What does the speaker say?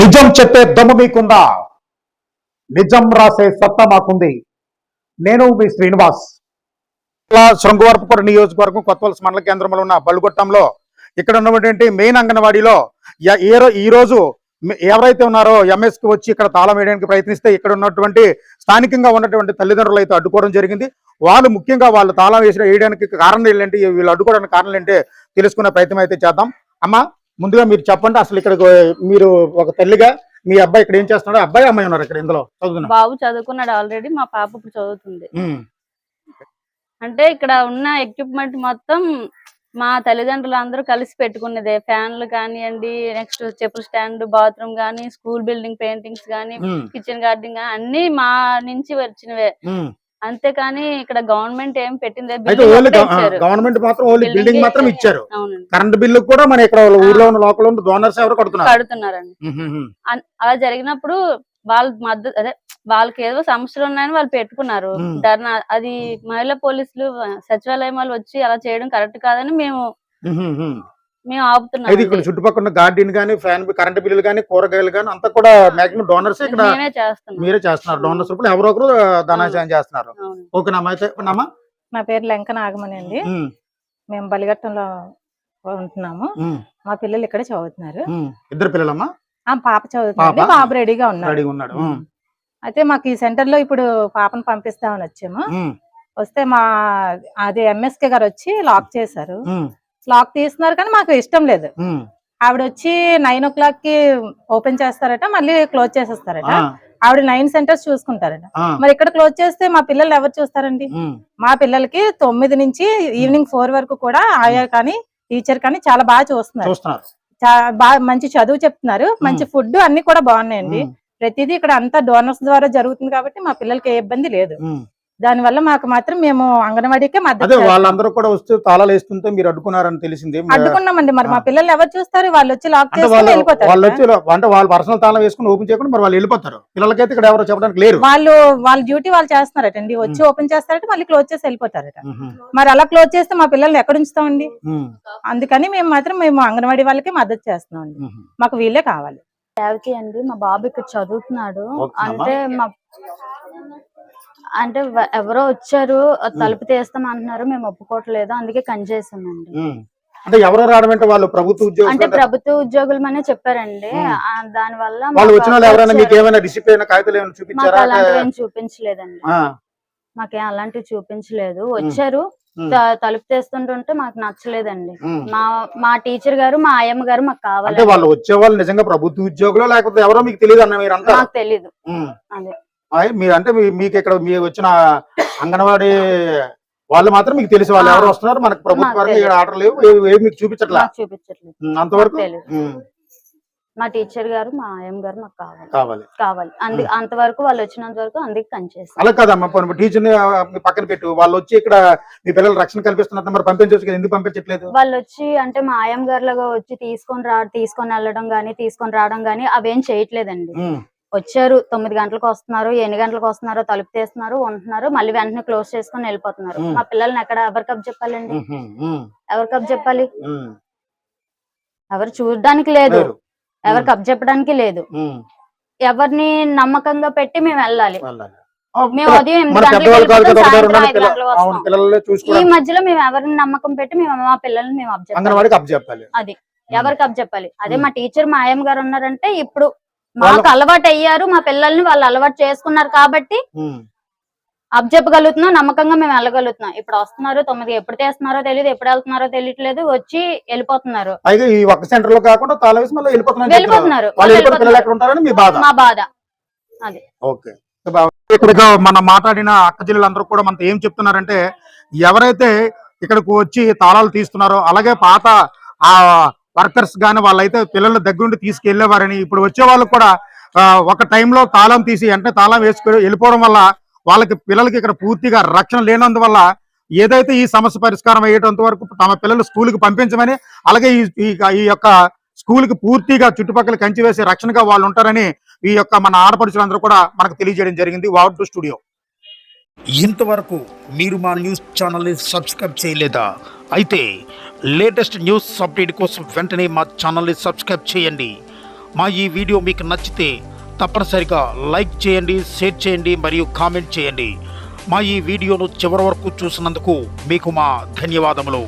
నిజం చెప్పే దమ్ము మీకుందా? నిజం రాసే సత్తా మాకుంది. నేను మీ శ్రీనివాస్. ఇలా నియోజకవర్గం కొత్తవలస మండల కేంద్రంలో ఉన్న బల్గొట్టంలో ఇక్కడ ఉన్నటువంటి మెయిన్ అంగన్వాడీలో ఏ ఈ రోజు ఎవరైతే ఉన్నారో ఎంఎస్కి వచ్చి ఇక్కడ తాళం వేయడానికి ప్రయత్నిస్తే ఇక్కడ ఉన్నటువంటి స్థానికంగా ఉన్నటువంటి తల్లిదండ్రులు అయితే అడ్డుకోవడం జరిగింది. వాళ్ళు ముఖ్యంగా వాళ్ళు తాళం వేసి వేయడానికి కారణం ఏంటంటే వీళ్ళు అడ్డుకోవడానికి కారణం ఏంటంటే తెలుసుకునే ప్రయత్నం అయితే చేద్దాం. అమ్మా ముందుగా మీరు చెప్పండి అసలు ఇక్కడ మీరు ఒక తల్లిగా మీ అబ్బాయి ఇక్కడ ఏం చేస్తున్నాడు అబ్బాయి అమ్మాయి ఉన్నారు ఇక్కడ ఇందులో చదువుతున్నా బాబు చదువుకున్నాడు ఆల్రెడీ మా పాప ఇప్పుడు చదువుతుంది. అంటే ఇక్కడ ఉన్న ఎక్విప్మెంట్ మొత్తం మా తల్లిదండ్రులు అందరూ కలిసి పెట్టుకున్నదే. ఫ్యాన్లు కానివ్వండి నెక్స్ట్ చెప్పుల స్టాండ్ బాత్రూమ్ గానీ స్కూల్ బిల్డింగ్ పెయింటింగ్స్ గానీ కిచెన్ గార్డెన్ గానీ అన్ని మా నుంచి వచ్చినవే. అంతేకాని ఇక్కడ గవర్నమెంట్ ఏం పెట్టింది గవర్నమెంట్ మాత్రం బిల్డింగ్ మాత్రం ఇచ్చారు. కరెంట్ బిల్లు కూడా మన ఇక్కడ ఊర్లో ఉన్న లోకల్ ఉన్న డోనర్స్ ఎవరు కడుతున్నారు? కడుతున్నారండి. అలా జరిగినప్పుడు వాళ్ళ మద్దతు అదే వాళ్ళకి ఏదో సమస్యలు ఉన్నాయని వాళ్ళు పెట్టుకున్నారు. ధర్నా అది మహిళా పోలీసులు సచివాలయం వాళ్ళు వచ్చి అలా చేయడం కరెక్ట్ కాదని మేము మేము ఆపుతున్నాం అయితే ఇక్కడ చుట్టుపక్కల ఉన్న గార్డెన్ గానీ ఫ్యాన్ కరెంట్ బిల్లులు గానీ కూరగాయలు గానీ అంతా కూడా మాక్సిమం డోనర్స్ ఇక్కడ మేమే చేస్తున్నాం. మీరే చేస్తున్నారు. డోనర్స్ రూపాయలు ఎవరో ఒకరు ధనాశయం చేస్తున్నారు. అవును. ఓకే నమ్మ అయితే నమ్మ నా పేరు లెంక నాగమణి అండి. మేము బలిఘట్టంలో ఉంటున్నాము. మా పిల్లలు ఇక్కడ చదువుతున్నారు. ఇద్దరు పిల్లలమ్మా? ఆ పాప చదువుతుంది పాప? బాబు రెడీగా ఉన్నారు రెడీగా ఉన్నాడు. ఉమ్, అయితే మాకు ఈ సెంటర్లో ఇప్పుడు పాపను పంపిస్తామని వచ్చాము. ఉమ్, వస్తే మా అది ఎంఎస్కే గారు వచ్చి లాక్ చేశారు. ఉమ్, లాక్ తీస్తున్నారు కానీ మాకు ఇష్టం లేదు. ఆవిడ వచ్చి నైన్ ఓ క్లాక్కి ఓపెన్ చేస్తారట మళ్ళీ క్లోజ్ చేసేస్తారట. ఆవిడ నైన్ సెంటర్స్ చూసుకుంటారట. మరి ఇక్కడ క్లోజ్ చేస్తే మా పిల్లలు ఎవరు చూస్తారండి? మా పిల్లలకి తొమ్మిది నుంచి ఈవినింగ్ ఫోర్ వరకు కూడా ఆయా కానీ టీచర్ కానీ చాలా బాగా చూస్తున్నారు. బాగా మంచి చదువు చెప్తున్నారు. మంచి ఫుడ్ అన్ని కూడా బాగున్నాయండి. ప్రతిదీ ఇక్కడ అంతా డోనర్స్ ద్వారా జరుగుతుంది కాబట్టి మా పిల్లలకి ఏ ఇబ్బంది లేదు. ఉమ్. దాని వల్ల మాకు మాత్రం మేము అంగన్వాడీకే మద్దతు. వాళ్ళందరూ కూడా వస్తే తాళాలు వేస్తుంటే మీరు అడ్డుకున్నారని తెలిసింది. అడ్డుకున్నామండి. మరి మా. పిల్లలు ఎవరు చూస్తారు? వాళ్ళు వచ్చి లాక్ చేసుకుని వెళ్ళిపోతారు వాళ్ళు వచ్చి అంటే వాళ్ళు పర్సనల్ తాళం వేసుకుని ఓపెన్ చేయకుండా మరి వాళ్ళు వెళ్ళిపోతారు. పిల్లలకైతే ఇక్కడ ఎవరు చెప్పడానికి లేరు. వాళ్ళు వాళ్ళ డ్యూటీ వాళ్ళు చేస్తున్నారటండి. వచ్చి ఓపెన్ చేస్తారట మళ్ళీ క్లోజ్ చేసి వెళ్ళిపోతారట. మరి అలా క్లోజ్ చేస్తే మా పిల్లల్ని ఎక్కడ ఉంచుతామండి? అందుకని మేము మాత్రం మేము అంగన్వాడీ వాళ్ళకి మద్దతు చేస్తున్నామండి. ఉహు. మాకు వీళ్ళే కావాలి. అండి మా బాబు ఇక్కడ చదువుతున్నాడు. అంటే మా అంటే ఎవరో వచ్చారు తలుపు తీస్తాం అంటున్నారు మేము ఒప్పుకోవట్లేదు అందుకే కనిచేసామండి. అంటే ఎవరో రావడం అంటే వాళ్ళు ప్రభుత్వ అంటే ఉద్యోగం ప్రభుత్వ ఉద్యోగులమనే చెప్పారండి. ఉమ్. ఆ, దాని వల్ల వాళ్ళు వచ్చిన వాళ్ళు ఎవరైనా మీకు. ఏమైనా డిసిప్లిన్ కాగితాలు ఏమైనా చూపించారా? అలాంటివి ఏం చూపించలేదండి మాకేం అలాంటివి చూపించలేదు. వచ్చారు తలుపు తీస్తుంటుంటే మాకు నచ్చలేదండి. మా మా టీచర్ గారు మా ఆయమ్మ గారు మాకు అంటే కావాలి వాళ్ళు వచ్చే వాళ్ళు నిజంగా ప్రభుత్వ ఉద్యోగులు లేకపోతే ఎవరో మీకు తెలియదు అన్న మీరు మాకు తెలీదు. ఉమ్. అదే. మీరు అంటే మీకు ఇక్కడ మీ వచ్చిన అంగన్వాడీ వాళ్ళు మాత్రం మీకు తెలిసి వాళ్ళు. ఎవరు వస్తున్నారు? మనకు ప్రభుత్వ. ఇక్కడ ఆర్డర్ లేవు. ఏవి ఏవి మీకు చూపించట్లా? చూపించట్లేదు. అంతవరకు? మా టీచర్ గారు మా ఆయమ్మ గారు మాకు కావాలి. కావాలి. కావాలి. అందు అంతవరకు వాళ్ళు వచ్చినంత వరకు అందుకే కనిచేస్తాం అలా కాదమ్మా. పోనీ టీచర్ పక్కన పెట్టు. వాళ్ళు వచ్చి ఇక్కడ మీ పిల్లలు రక్షణ కల్పిస్తున్నారు మరి పంపించవచ్చు కదా. ఎందుకు పంపించట్లేదు? వాళ్ళు వచ్చి అంటే మా ఆయమ్మ గారులాగా వచ్చి తీసుకొని రా తీసుకొని వెళ్ళడం గానీ తీసుకొని రావడం గానీ అవేం చేయట్లేదండి. వచ్చారు తొమ్మిది గంటలకు వస్తున్నారు ఎన్ని గంటలకు వస్తున్నారో తలుపు తీస్తున్నారు ఉంటున్నారు మళ్ళీ వెంటనే క్లోజ్ చేసుకొని వెళ్ళిపోతున్నారు. మ్. పిల్లల్ని ఎక్కడ ఎవరి కప్ చెప్పాలండి? ఎవరి కప్ చెప్పాలి. ఎవరు చూడడానికి లేదు. ఎవరు కప్ చెప్పడానికి లేదు. ఎవరిని నమ్మకంగా పెట్టి మేము వెళ్ళాలి. మేము ఉదయం ఈ మధ్యలో మేము ఎవరిని నమ్మకం పెట్టి మేము మా పిల్లల్ని మేము అది ఎవరికి అప్ చెప్పాలి. అదే. మా టీచర్ మా ఆయమ్మ గారు ఉన్నారంటే ఇప్పుడు మాకు అలవాటు అయ్యారు మా పిల్లల్ని వాళ్ళు అలవాటు చేసుకున్నారు కాబట్టి చెప్పగలుగుతున్నాం నమ్మకంగా మేము వెళ్ళగలుగుతున్నాం. ఇప్పుడు వస్తున్నారు తొమ్మిది ఎప్పుడు తీస్తున్నారో తెలియదు ఎప్పుడు వెళ్తున్నారో తెలియట్లేదు వచ్చి వెళ్ళిపోతున్నారు. ఈ ఒక్క సెంటర్లో కాకుండా వెళ్ళిపోతున్నారు. మీ బాధ. ఓకే. ఇక్కడ మనం మాట్లాడిన అక్క జిల్లాలందరూ కూడా మనతో ఏం చెప్తున్నారంటే ఎవరైతే ఇక్కడికి వచ్చి తాళాలు తీస్తున్నారో అలాగే పాత ఆ వర్కర్స్ కానీ వాళ్ళైతే పిల్లల దగ్గరుండి తీసుకెళ్ళేవారని ఇప్పుడు వచ్చే వాళ్ళు కూడా ఒక టైంలో తాళం తీసి అంటే తాళం వేసుకొని వెళ్ళిపోవడం వల్ల వాళ్ళకి పిల్లలకి ఇక్కడ పూర్తిగా రక్షణ లేనందువల్ల ఏదైతే ఈ సమస్య పరిష్కారం అయ్యేటంత వరకు తమ పిల్లలు స్కూల్కి పంపించమని అలాగే ఈ ఈ- యొక్క స్కూల్కి పూర్తిగా చుట్టుపక్కల కంచి వేసి రక్షణగా వాళ్ళు ఉంటారని ఈ యొక్క మన ఆడపడుచులందరూ కూడా మనకు తెలియజేయడం జరిగింది. What to studio. ఇంతవరకు మీరు మా న్యూస్ ఛానల్ని సబ్స్క్రైబ్ చేయలేదా? అయితే లేటెస్ట్ న్యూస్ అప్డేట్ కోసం వెంటనే మా ఛానల్ని సబ్స్క్రైబ్ చేయండి. మా ఈ వీడియో మీకు నచ్చితే తప్పనిసరిగా లైక్ చేయండి షేర్ చేయండి మరియు కామెంట్ చేయండి. మా ఈ వీడియోను చివరి వరకు చూసినందుకు మీకు మా ధన్యవాదములు.